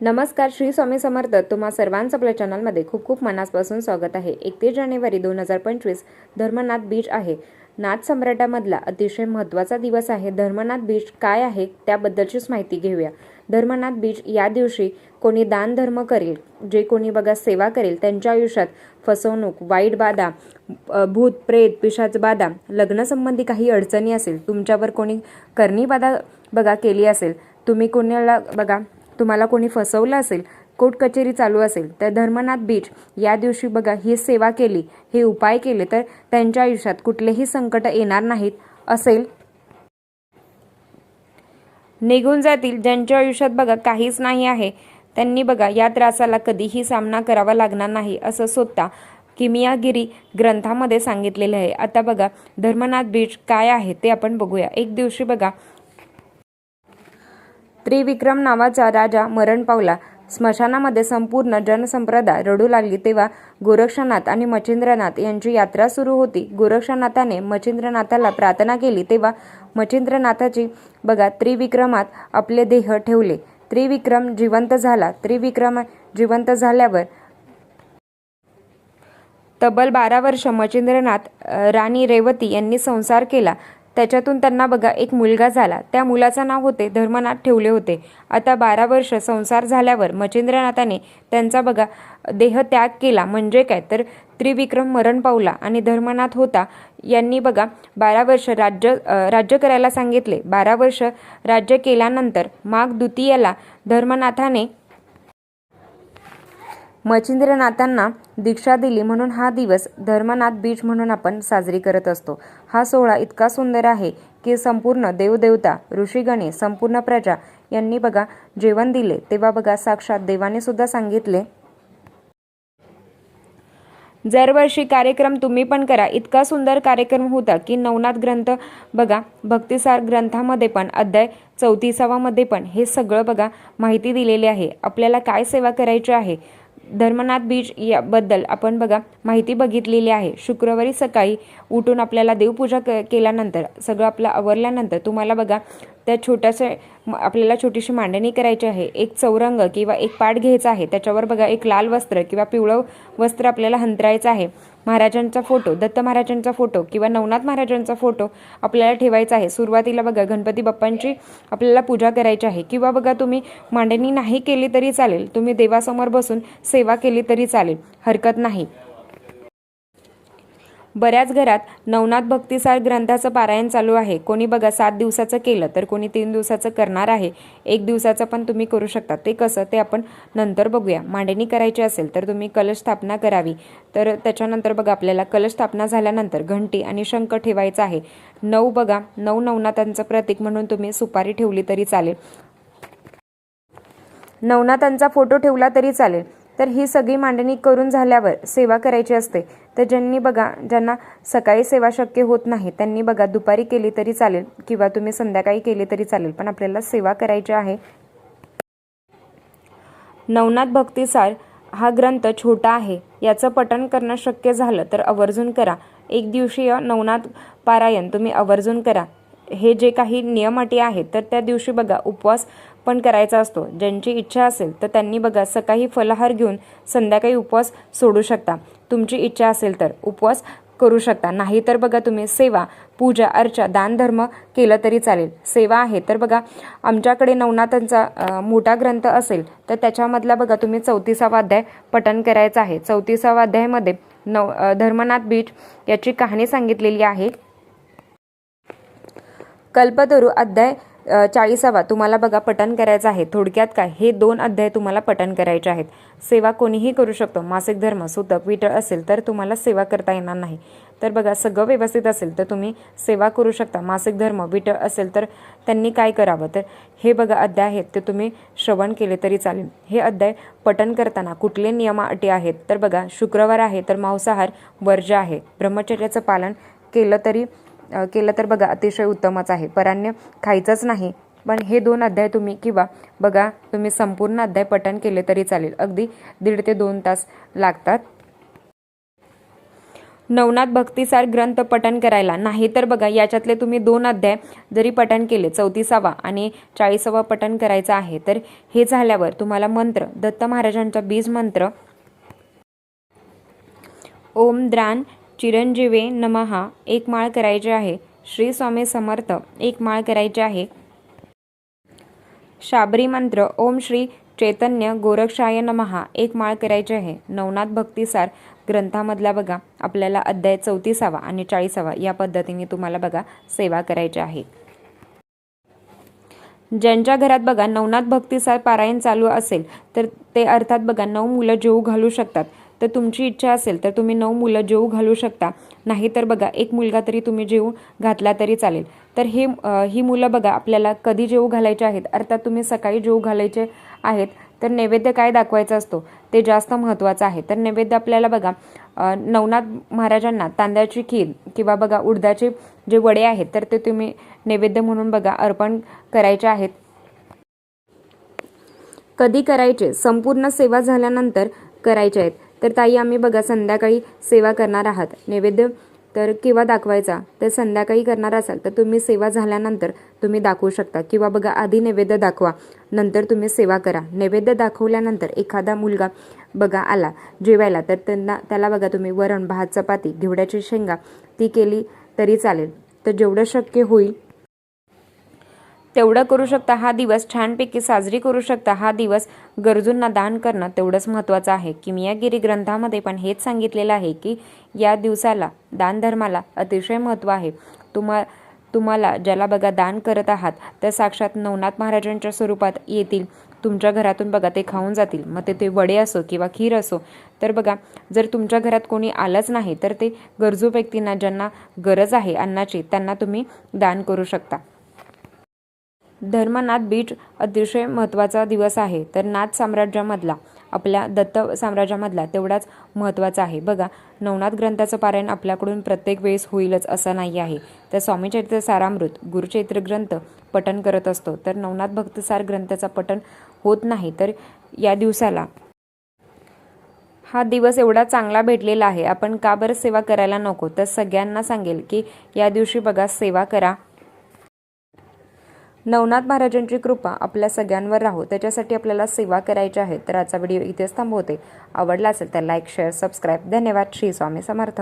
नमस्कार श्री स्वामी समर्थ. तुम्हा सर्वांचं आपल्या चॅनलमध्ये खूप खूप मनापासून स्वागत आहे. एकतीस जानेवारी दोन हजार पंचवीस धर्मनाथ बीच आहे. नाथ सम्राटामधला अतिशय महत्त्वाचा दिवस आहे. धर्मनाथ बीच काय आहे त्याबद्दलचीच माहिती घेऊया. धर्मनाथ बीच या दिवशी कोणी दान धर्म करेल जे कोणी बघा सेवा करेल त्यांच्या आयुष्यात फसवणूक वाईट बाधा भूत प्रेत पिशाच बाधा लग्नसंबंधी काही अडचणी असेल तुमच्यावर कोणी करणी बाधा बघा केली असेल तुम्ही कोणाला बघा तुम्हाला कोणी फसवलं असेल कोर्ट कचेरी चालू असेल तर धर्मनाथ बीच या दिवशी बघा ही सेवा केली हे उपाय केले तर त्यांच्या आयुष्यात कुठलेही संकट येणार नाहीत असेल. निघून जातील ज्यांच्या आयुष्यात बघा काहीच नाही आहे त्यांनी बघा या त्रासाला कधीही सामना करावा लागणार नाही असं स्वतः किमियागिरी ग्रंथामध्ये सांगितलेले आहे. आता बघा धर्मनाथ बीच काय आहे ते आपण बघूया. एक दिवशी बघा त्रिविक्रम नावाचा राजा मरण पावला. स्मशानामध्ये संपूर्ण जनसंप्रदाय रडू लागली तेव्हा गोरक्षनाथ आणि मच्छिंद्रनाथ यांची यात्रा सुरू होती. गोरक्षनाथाने मच्छिंद्रनाथाला प्रार्थना केली तेव्हा मच्छिंद्रनाथाची बघा त्रिविक्रमात आपले देह ठेवले. त्रिविक्रम जिवंत झाला. त्रिविक्रम जिवंत झाल्यावर तब्बल बारा वर्ष मच्छिंद्रनाथ राणी रेवती यांनी संसार केला. त्याच्यातून त्यांना बघा एक मुलगा झाला. त्या मुलाचं नाव होते धर्मनाथ ठेवले होते. आता बारा वर्ष संसार झाल्यावर मच्छिंद्रनाथाने त्यांचा बघा देह त्याग केला. म्हणजे काय? तर त्रिविक्रम मरण पावला आणि धर्मनाथ होता. यांनी बघा बारा वर्ष राज्य राज्य करायला सांगितले. बारा वर्ष राज्य केल्यानंतर माघ द्वितीयाला धर्मनाथाने मच्छिंद्रनाथांना दीक्षा दिली म्हणून हा दिवस धर्मनाथ बीच म्हणून आपण साजरी करत असतो. हा सोहळा इतका सुंदर आहे की संपूर्ण देवदेवता ऋषीगणे संपूर्ण प्रजा यांनी बघा जेवण दिले. तेव्हा बघा साक्षात देवाने सुद्धा सांगितले. दरवर्षी कार्यक्रम तुम्ही पण करा. इतका सुंदर कार्यक्रम होता की नवनाथ ग्रंथ बघा भक्तिसार ग्रंथामध्ये पण अध्याय चौतीसावामध्ये पण हे सगळं बघा माहिती दिलेली आहे. आपल्याला काय सेवा करायची आहे? धर्मनाथ बीच याबद्दल आपण बघा माहिती बघितलेली आहे. शुक्रवारी सकाळी उठून आपल्याला देवपूजा क केल्यानंतर सगळं आपलं आवरल्यानंतर तुम्हाला बघा त्या छोट्याशा आपल्याला छोटीशी मांडणी करायची आहे एक चौरंग किंवा एक पाट घ्यायचा आहे त्याच्यावर बघा एक लाल वस्त्र किंवा पिवळं वस्त्र आपल्याला हंतरायचं आहे. महाराजांचा फोटो दत्त महाराजांचा फोटो किंवा नवनाथ महाराजांचा फोटो आपल्याला ठेवायचा आहे. सुरुवातीला बघा गणपती बाप्पांची आपल्याला पूजा करायची आहे. किंवा बघा तुम्ही मांडणी नाही केली तरी चालेल. तुम्ही देवासमोर बसून सेवा केली तरी चालेल. हरकत नाही. बऱ्याच घरात नवनाथ भक्तिसार ग्रंथाचं पारायण चालू आहे. कोणी बघा सात दिवसाचं केलं तर कोणी तीन दिवसाचं करणार आहे. एक दिवसाचं पण तुम्ही करू शकता. ते कसं ते आपण नंतर बघूया. मांडणी करायची असेल तर तुम्ही कलश स्थापना करावी. तर त्याच्यानंतर बघा आपल्याला कलश स्थापना झाल्यानंतर घंटी आणि शंख ठेवायचा आहे. नऊ बघा नऊ नवनाथांचं प्रतीक म्हणून तुम्ही सुपारी ठेवली तरी चालेल. नवनाथांचा फोटो ठेवला तरी चालेल. तर ही सगळी मांडणी करून झाल्यावर सेवा करायची असते. तर ज्यांनी बघा ज्यांना सकाळी सेवा शक्य होत नाही त्यांनी बघा दुपारी केली तरी चालेल किंवा तुम्ही संध्याकाळी केली तरी चालेल पण आपल्याला सेवा करायची आहे. नवनाथ भक्तिसार हा ग्रंथ छोटा आहे. याचं पठण करणं शक्य झालं तर आवर्जून करा. एक दिवशीय नवनाथ पारायण तुम्ही आवर्जून करा. हे जे काही नियम अटी आहेत तर त्या दिवशी बघा उपवास पण करायचा असतो. ज्यांची इच्छा असेल तर त्यांनी बघा सकाळी फलाहार घेऊन संध्याकाळी उपवास सोडू शकता. तुमची इच्छा असेल तर उपवास करू शकता. नाही तर बघा तुम्ही सेवा पूजा अर्चा दानधर्म केलं तरी चालेल. सेवा आहे तर बघा आमच्याकडे नवनाथांचा मोठा ग्रंथ असेल तर त्याच्यामधला बघा तुम्ही चौतीसावा अध्याय पठण करायचा आहे. चौतीसावा अध्यायमध्ये नव धर्मनाथ बीच याची कहाणी सांगितलेली आहे. कल्पतरू अध्याय चाळीसावा तुम्हाला बघा पठण करायचं आहे. थोडक्यात काय? हे दोन अध्याय तुम्हाला पठण करायचे आहेत. सेवा कोणीही करू शकतो. मासिक धर्म सुतक विटळ असेल तर तुम्हाला सेवा करता येणार नाही. तर बघा सगळं व्यवस्थित असेल तर तुम्ही सेवा करू शकता. मासिक धर्म विटळ असेल तर त्यांनी काय करावं? तर हे बघा अध्याय आहेत. ते तुम्ही श्रवण केले तरी चालेल. हे अध्याय पठण करताना कुठले नियम अटी आहेत? तर बघा शुक्रवार आहे तर मांसाहार वर्ज्य आहे. ब्रह्मचर्याचं पालन केलं तरी केलं तर बघा अतिशय उत्तमच आहे. पराण्य खायचंच नाही. पण हे दोन अध्याय तुम्ही किंवा बघा तुम्ही संपूर्ण अध्याय पठण केले तरी चालेल. अगदी दीड ते दोन तास लागतात. नवनाथ भक्तिसार ग्रंथ पठण करायला. नाही तर बघा याच्यातले तुम्ही दोन अध्याय जरी पठण केले चौतीसावा आणि चाळीसावा पठण करायचं आहे तर हे झाल्यावर तुम्हाला मंत्र दत्त महाराजांचा बीज मंत्र ओम द्रान चिरंजीवे नमहा एक माळ करायचे आहे. श्री स्वामी समर्थ एक माळ करायचे आहे. शाबरी मंत्र ओम श्री चैतन्य गोरक्षाय नमहा एक माळ करायचे आहे. नवनाथ भक्तिसार ग्रंथामधला बघा. आपल्याला अध्याय चौतीसावा आणि चाळीसावा या पद्धतीने तुम्हाला बघा सेवा करायची आहे. ज्यांच्या घरात बघा नवनाथ भक्तिसार पारायण चालू असेल तर ते अर्थात बघा नऊ मुलं जेऊ घालू शकतात. तर तुमची इच्छा असेल तर तुम्ही नऊ मुलं जेऊ घालू शकता. नाही तर बघा एक मुलगा तरी तुम्ही जेऊ घातला तरी चालेल. तर हे ही मुलं बघा आपल्याला कधी जेऊ घालायचे आहेत? अर्थात तुम्ही सकाळी जेऊ घालायचे आहेत. तर नैवेद्य काय दाखवायचा असतो? ते जास्त महत्त्वाचं आहे. तर नैवेद्य आपल्याला बघा नवनाथ महाराजांना तांदळाची खीर किंवा बघा उडदाचे जे वडे आहेत तर ते तुम्ही नैवेद्य म्हणून बघा अर्पण करायचे आहेत. कधी करायचे? संपूर्ण सेवा झाल्यानंतर करायचे आहेत. तर ताई आम्ही बघा संध्याकाळी सेवा करणार आहात. नैवेद्य तर केव्हा दाखवायचा तर संध्याकाळी करणार असाल तर तुम्ही सेवा झाल्यानंतर तुम्ही दाखवू शकता. किंवा बघा आधी नैवेद्य दाखवा नंतर तुम्ही सेवा करा. नैवेद्य दाखवल्यानंतर एखादा मुलगा बघा आला जेवायला तर त्यांना त्याला बघा तुम्ही वरण भात चपाती घेवड्याची शेंगा ती केली तरी चालेल. तर जेवढं शक्य होईल तेवढं करू शकता हा दिवस छानपैकी साजरी करू शकता हा दिवस गरजूंना दान करणं तेवढंच महत्त्वाचं आहे. किमियागिरी ग्रंथामध्ये पण हेच सांगितलेलं आहे की या दिवसाला दानधर्माला अतिशय महत्त्व आहे. तुम्हा तुम्हाला ज्याला बघा दान करत आहात तर साक्षात नवनाथ महाराजांच्या स्वरूपात येतील. तुमच्या घरातून बघा ते खाऊन जातील. मग ते ते वडे असो किंवा खीर असो. तर बघा जर तुमच्या घरात कोणी आलंच नाही तर ते गरजू व्यक्तींना ज्यांना गरज आहे अन्नाची त्यांना तुम्ही दान करू शकता. धर्मनाथ बीच अतिशय महत्त्वाचा दिवस आहे. तर नाथ साम्राज्यामधला आपल्या दत्त साम्राज्यामधला तेवढाच महत्त्वाचा आहे. बघा नवनाथ ग्रंथाचं पारायण आपल्याकडून प्रत्येक वेळेस होईलच असं नाही आहे. तर स्वामीचरित्र सारामृत गुरुचैत्र ग्रंथ पठण करत असतो. तर नवनाथ भक्तसार ग्रंथाचा पठण होत नाही तर या दिवसाला हा दिवस एवढा चांगला भेटलेला आहे. आपण का बरं सेवा करायला नको? तर सगळ्यांना सांगेल की या दिवशी बघा सेवा करा. नवनाथ महाराजांची कृपा आपल्या सगळ्यांवर राहो. त्याच्यासाठी आपल्याला सेवा करायची आहे. तर आजचा व्हिडिओ इथेच थांबवते. आवडला असेल तर लाईक शेअर सबस्क्राईब धन्यवाद. श्री स्वामी समर्थ.